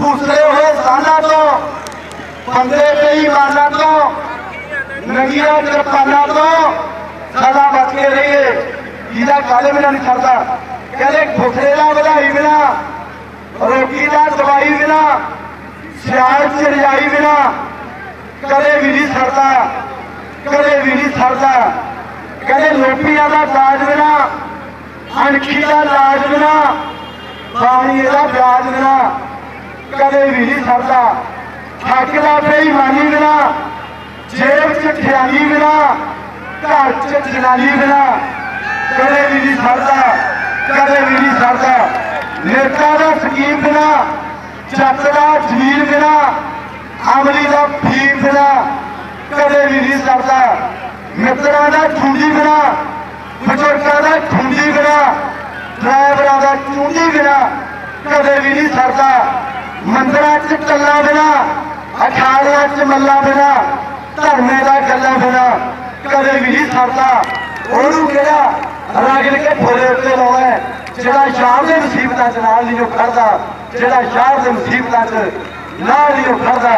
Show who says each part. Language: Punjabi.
Speaker 1: ਭੂਸਰੇ ਹੋਏ ਸਾਲਾਂ ਤੋਂ ਬੰਦੇ ਬੇਈਮਾਨਾਂ ਤੋਂ, ਨੰਗੀਆਂ ਕਿਰਪਾਨਾਂ ਤੋਂ ਸਦਾ ਬਚ ਕੇ ਰਹੀਏ। ਜਿਹਦਾ ਕਾਲੇ ਬਿਨਾਂ ਨਹੀਂ ਸਰਦਾ ਕਹਿੰਦੇ ਭੁਖਰੇ ਦਾ ਵਧਾਈ ਬਿਨਾ, ਰੋਟੀ ਦਾ ਦਵਾਈ ਬਿਨਾ, ਸਿਆਲ ਚ ਰਜਾਈ ਬਿਨਾ ਕਦੇ ਵੀ ਨਹੀਂ ਸਰਦਾ ਕਦੇ ਵੀ ਨਹੀਂ ਸਰਦਾ ਕਹਿੰਦੇ ਲੋਪੀਆਂ ਦਾ ਤਾਜ ਬਿਨਾ, ਅਣਖੀ ਦਾ ਲਾਜ ਬਿਨਾ, ਪਾਣੀ ਦਾ ਵਿਆਜ ਬਿਨਾ ਕਦੇ ਵੀ ਨਹੀਂ ਸਰਦਾ। ਹੱਕ ਦਾ ਬੇਈਮਾਨੀ ਬਿਨਾ, ਜੇਬ ਚ ਖਿਆਲੀ ਬਿਨਾ, ਘਰ ਚ ਜਨਾਨੀ ਬਿਨਾ। ਕਦੇ ਵੀ ਨਹੀਂ ਸਰਦਾ, ਕਦੇ ਵੀ ਨਹੀਂ ਸਰਦਾ। ਨੇਤਾ ਦਾ ਸਕੀਮ ਬਿਨਾ, ਜੱਟ ਦਾ ਜਮੀਨ ਬਿਨਾ, ਅਮਲੀ ਦਾ ਫੀਰ ਬਿਨਾ ਕਦੇ ਵੀ ਨਹੀਂ ਸਰਦਾ। ਮਿੱਤਰਾਂ ਦਾ ਠੁੰਡੀ ਬਿਨਾ, ਬਜ਼ੁਰਗਾਂ ਦਾ ਠੁੰਡੀ ਬਿਨਾ, ਡਰਾਈਵਰਾਂ ਦਾ ਚੁੰਡੀ ਬਿਨਾ ਕਦੇ ਵੀ ਨਹੀਂ ਸਰਦਾ। ਮੰਦਰਾਂ 'ਚ ਟੱਲਾ ਬਿਨਾ ਅਖਾੜਿਆਂ 'ਚ ਮੱਲਾ ਬਿਨਾ ਧਰਮੇ ਦਾ ਗੱਲਾਂ ਬਿਨਾ, ਕਦੇ ਵੀ ਨਹੀਂ ਸਰਦਾ। ਉਹਨੂੰ ਕਿਹੜਾ ਰਗੜ ਕੇ ਫੋਲੇ ਉੱਤੇ ਲਾਉਣਾ ਜਿਹੜਾ ਸ਼ਾਮ ਦੇ ਮੁਸੀਬਤਾਂ 'ਚ ਨਾਲ ਨਹੀਂ ਉਹ ਖੜਦਾ, ਜਿਹੜਾ ਸ਼ਾਮ ਦੇ ਮੁਸੀਬਤਾਂ 'ਚ ਨਾਲ ਨਹੀਂ ਉਹ ਖੜਦਾ।